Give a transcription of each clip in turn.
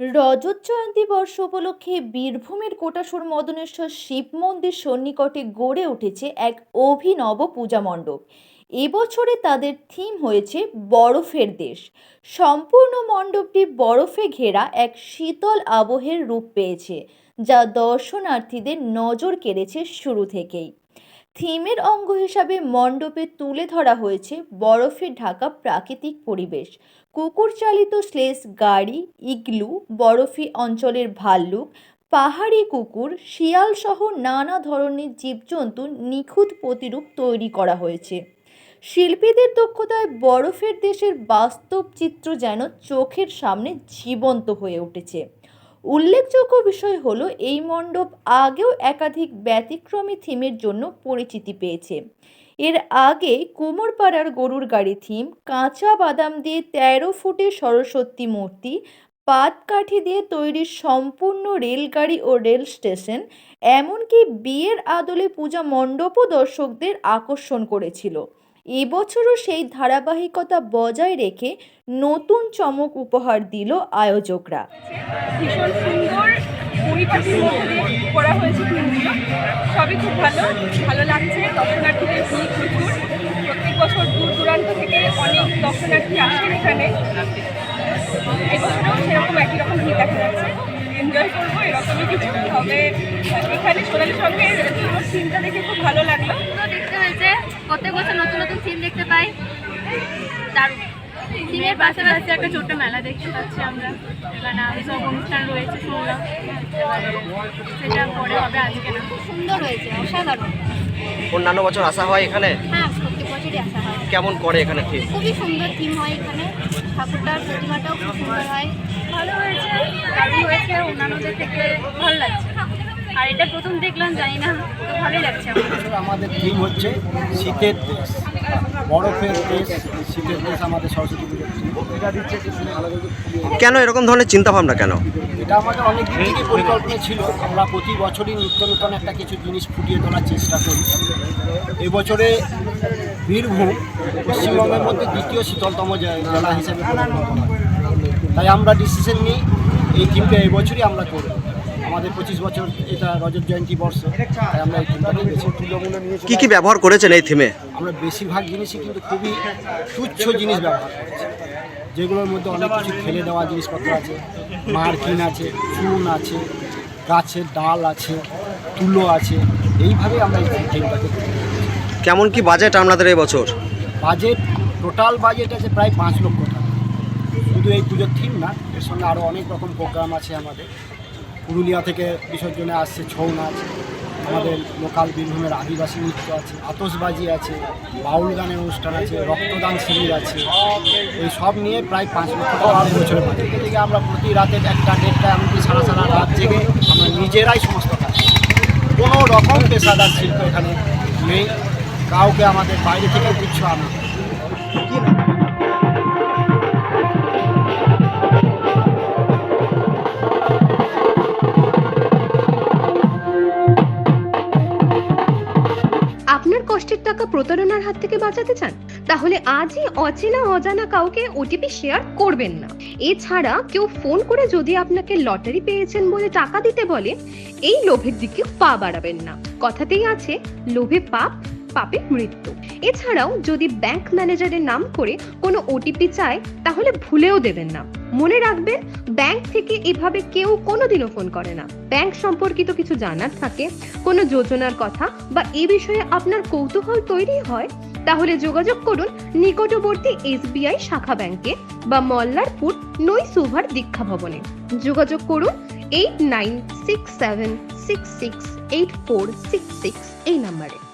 রজত জয়ন্তী বর্ষ উপলক্ষে বীরভূমের কোটাসুর মদনেশ্বর শিব মন্দির সন্নিকটে গড়ে উঠেছে এক অভিনব পূজা মণ্ডপ। এবছরে তাদের থিম হয়েছে বরফের দেশ। সম্পূর্ণ মণ্ডপটি বরফে ঘেরা এক শীতল আবহের রূপ পেয়েছে, যা দর্শনার্থীদের নজর কেড়েছে শুরু থেকেই। থিমের অঙ্গ হিসাবে মণ্ডপে তুলে ধরা হয়েছে বরফে ঢাকা প্রাকৃতিক পরিবেশ। কুকুর চালিত স্লেস গাড়ি, ইগলু, বরফি অঞ্চলের ভাল্লুক, পাহাড়ি কুকুর, শিয়াল সহ নানা ধরনের জীবজন্তু নিখুঁত প্রতিরূপ তৈরি করা হয়েছে। শিল্পীদের দক্ষতায় বরফের দেশের বাস্তব চিত্র যেন চোখের সামনে জীবন্ত হয়ে উঠেছে। উল্লেখযোগ্য বিষয় হলো, এই মণ্ডপ আগেও একাধিক ব্যতিক্রমী থিমের জন্য পরিচিতি পেয়েছে। এর আগে কোমরপাড়ার গরুর গাড়ি থিম, কাঁচা বাদাম দিয়ে তেরো ফুটে সরস্বতী মূর্তি, পাতকাঠি দিয়ে তৈরি সম্পূর্ণ রেলগাড়ি ও রেল স্টেশন, এমনকি বিয়ের আদলে পূজা মণ্ডপও দর্শকদের আকর্ষণ করেছিল। এবছরও সেই ধারাবাহিকতা বজায় রেখে নতুন চমক উপহার দিল আয়োজকরা। ভীষণ সুন্দর পরিপাটির মধ্যে দিয়ে করা হয়েছে সবই খুব ভালো ভালো লাগছে। দর্শনার্থীদের ভিড় প্রচুর। প্রত্যেক বছর দূর দূরান্ত থেকে অনেক দর্শনার্থী আসেন এখানে। এবছরও সেরকম একই রকম ভিড় দেখা যাচ্ছে। এনজয় করব এরকমই কিছু। তবে এখানে সোনালি সঙ্গে থিমটা দেখে খুব ভালো লাগল। দেখতে হয়েছে। প্রত্যেক বছর নতুন নতুন থিম দেখতে পাই। দারুণ থিমের পাশাপাশি একটা ছোট্ট মেলা দেখতে পাচ্ছি আমরা। এখানে সব অনুষ্ঠান রয়েছে শুনলাম। সেটা পরে হবে আজকে না। সুন্দর হয়েছে অসাধারণ। অন্যান্য বছর আসা হয় এখানে? হ্যাঁ প্রত্যেক বছরই আসা হয়। কেমন করে এখানে থিম খুবই সুন্দর থিম হয় এখানে। ঠাকুরটার প্রতিমাটাও খুব সুন্দর হয়। ভালো হয়েছে দারুণ হয়েছে অন্যান্যদের থেকে ভালো লাগছে। আর এটা প্রথম দেখলাম জানি না তো ভালোই লাগছে আমাদের থিম হচ্ছে শীতের দেশ বরফের দেশ শীতের দেশ আমাদের সরস্বতী। কেন এরকম ধরনের চিন্তা ভাবনা কেন? এটা আমাদের অনেক দিন থেকে পরিকল্পনা ছিল। আমরা প্রতি বছরই নিত্য নূতন একটা কিছু জিনিস ফুটিয়ে তোলার চেষ্টা করি। এবছরে বীরভূম পশ্চিমবঙ্গের মধ্যে দ্বিতীয় শীতলতম জেলা হিসেবে তাই আমরা ডিসিশন নিই এই থিমটা এবছরই আমরা করব। আমাদের পঁচিশ বছর এটা রজত জয়ন্তী বর্ষ তাই আমরা এই থিমটাকে নিই। কি কি ব্যবহার করেছেন এই থিমে? আমরা বেশিরভাগ জিনিসই কিন্তু খুবই তুচ্ছ জিনিস ব্যবহার করছি। যেগুলোর মধ্যে অনেক কিছু ফেলে দেওয়া জিনিসপত্র আছে মার্কিন আছে চুন আছে গাছের ডাল আছে তুলো আছে এইভাবে আমরা এই থিমটাকে কেমন কি বাজেট আপনাদের এই বছর? বাজেট টোটাল বাজেট আছে প্রায় পাঁচ লক্ষ টাকা। শুধু এই পুজোর থিম না এর সঙ্গে আরও অনেক রকম প্রোগ্রাম আছে আমাদের। পুরুলিয়া থেকে বিসর্জনে আসছে ছৌ নাচ। আমাদের লোকাল বীরভূমের আদিবাসী নৃত্য আছে আতসবাজি আছে, বাউল গানের অনুষ্ঠান আছে, রক্তদান শিবির আছে। এই সব নিয়ে প্রায় পাঁচ লক্ষ টাকা বছরে বাজেট থেকে আমরা প্রতি রাতে একটা দেড়টা এমনকি সারা সারা রাত জেগে আমরা নিজেরাই সমস্ত কাজ কোনো রকম পেশাদার শিল্প এখানে নেই। কাউকে আমাদের বাইরে থেকে কিছু আনা। কষ্টের টাকা প্রতারণার হাত থেকে বাঁচাতে চান, তাহলে আজই অচেনা অজানা কাউকে ওটিপি শেয়ার করবেন না। এছাড়া কেউ ফোন করে যদি আপনাকে লটারি পেয়েছেন বলে টাকা দিতে বলে এই লোভের দিকে পা বাড়াবেন না। কথাতেই আছে, লোভে পাপ পাপে মৃত্যু। এছাড়াও যদি ব্যাংক ম্যানেজারের নাম করে কোনো ওটিপি চায়, তাহলে ভুলেও দেবেন না। মনে রাখবেন ব্যাংক থেকে এভাবে কেউ কোনোদিনও ফোন করে না। ব্যাংক সম্পর্কিত কিছু জানার থাকে, কোনো যোজনার কথা বা এ বিষয়ে আপনার কৌতূহল তৈরি হয়, তাহলে যোগাযোগ করুন নিকটবর্তী এসবিআই শাখা ব্যাংকে বা মল্লারপুর নই সুভার দীক্ষা ভবনে। যোগাযোগ করুন eight nine six seven six six eight four six six এই নাম্বারে।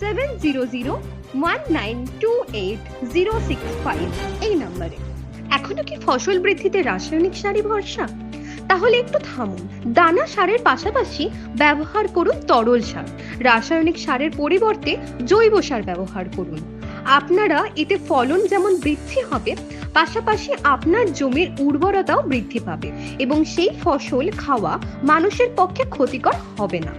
seven zero zero one nine two eight zero six five এই নম্বরে। এখনও কি ফসল বৃদ্ধিতে রাসায়নিক সারই ভরসা? তাহলে একটু থামুন। দানা সারের পাশাপাশি ব্যবহার করুন তরল সার। রাসায়নিক সারের পরিবর্তে জৈব সার ব্যবহার করুন। আপনারা এতে ফলন যেমন বৃদ্ধি হবে, পাশাপাশি আপনার জমির উর্বরতাও বৃদ্ধি পাবে এবং সেই ফসল খাওয়া মানুষের পক্ষে ক্ষতিকর হবে না।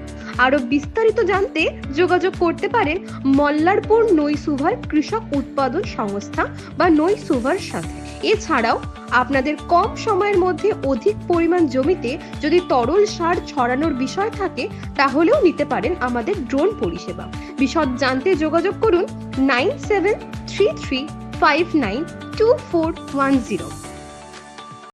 আরও বিস্তারিত জানতে যোগাযোগ করতে পারেন মল্লারপুর নৈসুভার কৃষক উৎপাদন সংস্থা বা নৈসুভার সাথে। এছাড়াও আপনাদের কম সময়ের মধ্যে অধিক পরিমাণ জমিতে যদি তরল সার ছড়ানোর বিষয় থাকে, তাহলেও নিতে পারেন আমাদের ড্রোন পরিষেবা। বিশদ জানতে যোগাযোগ করুন nine seven three three five nine two four one zero.